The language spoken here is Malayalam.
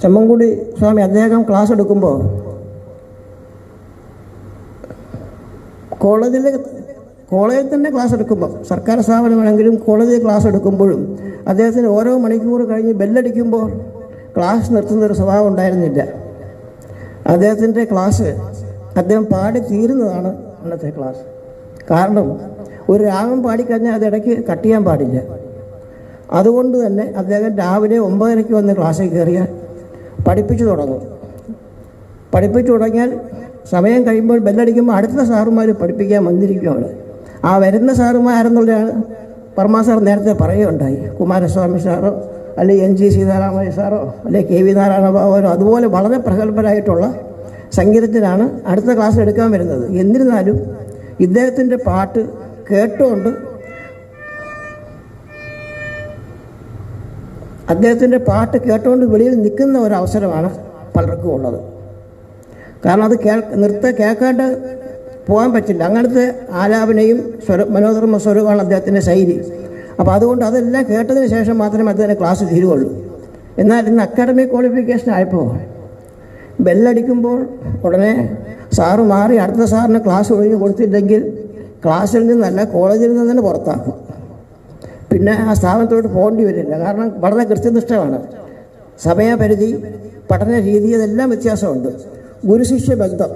ചെമ്മൻകുടി സ്വാമി അദ്ദേഹം ക്ലാസ് എടുക്കുമ്പോൾ കോളേജിലെ കോളേജിൽ തന്നെ ക്ലാസ് എടുക്കുമ്പോൾ സർക്കാർ സ്ഥാപനമാണെങ്കിലും കോളേജിൽ ക്ലാസ് എടുക്കുമ്പോഴും അദ്ദേഹത്തിന് ഓരോ മണിക്കൂർ കഴിഞ്ഞ് ബെല്ലടിക്കുമ്പോൾ ക്ലാസ് നിർത്തുന്ന ഒരു സ്വഭാവം ഉണ്ടായിരുന്നില്ല. അദ്ദേഹത്തിന്റെ ക്ലാസ് അദ്ദേഹം പാടി തീരുന്നതാണ് അന്നത്തെ ക്ലാസ്. കാരണം ഒരു രാഗം പാടിക്കഴിഞ്ഞാൽ അത് ഇടയ്ക്ക് കട്ട് ചെയ്യാൻ പാടില്ല. അതുകൊണ്ട് തന്നെ അദ്ദേഹം രാവിലെ ഒമ്പതരയ്ക്ക് വന്ന് ക്ലാസ്സിൽ കയറിയാൽ പഠിപ്പിച്ചു തുടങ്ങും. പഠിപ്പിച്ചു തുടങ്ങിയാൽ സമയം കഴിയുമ്പോൾ ബെല്ലടിക്കുമ്പോൾ അടുത്ത സാറുമാർ പഠിപ്പിക്കാൻ വന്നിരിക്കുകയാണ്. ആ വരുന്ന സാറുമാരെന്നുള്ളതാണ് പർമാ സാർ നേരത്തെ പറയുകയുണ്ടായി. കുമാരസ്വാമി സാറോ അല്ലെങ്കിൽ എൻ ജി സീതാരാമയ്യ സാറോ അല്ലെങ്കിൽ കെ വി നാരായണ ബാബുവരോ അതുപോലെ വളരെ പ്രഗത്ഭരായിട്ടുള്ള സംഗീതജ്ഞനാണ് അടുത്ത ക്ലാസ് എടുക്കാൻ വരുന്നത്. എന്നിരുന്നാലും ഇദ്ദേഹത്തിന്റെ പാട്ട് കേട്ടുകൊണ്ട് അദ്ദേഹത്തിന്റെ പാട്ട് കേട്ടുകൊണ്ട് വെളിയിൽ നിൽക്കുന്ന ഒരു അവസരമാണ് പലർക്കും ഉള്ളത്. കാരണം അത് കേൾ നൃത്തം കേൾക്കാണ്ട് പോകാൻ പറ്റില്ല. അങ്ങനത്തെ ആലാപനയും സ്വര മനോധർമ്മ സ്വരമാണ് അദ്ദേഹത്തിന്റെ ശൈലി. അപ്പോൾ അതുകൊണ്ട് അതെല്ലാം കേട്ടതിന് ശേഷം മാത്രമേ അദ്ദേഹത്തിന്റെ ക്ലാസ് തീരുകയുള്ളൂ. എന്നാൽ ഇന്ന് അക്കാഡമിക് ക്വാളിഫിക്കേഷൻ ആയപ്പോൾ ബെല്ലടിക്കുമ്പോൾ ഉടനെ സാറ് മാറി അടുത്ത സാറിന് ക്ലാസ് ഒഴിഞ്ഞ് കൊടുത്തില്ലെങ്കിൽ ക്ലാസ്സിൽ നിന്നല്ല കോളേജിൽ നിന്ന് തന്നെ പുറത്താക്കും. പിന്നെ ആ സ്ഥാപനത്തോട്ട് പോകേണ്ടി വരില്ല. കാരണം വളരെ കൃത്യനിഷ്ഠമാണ് സമയപരിധി പഠന രീതി ഇതെല്ലാം വ്യത്യാസമുണ്ട്. ഗുരുശിഷ്യ ബന്ധം.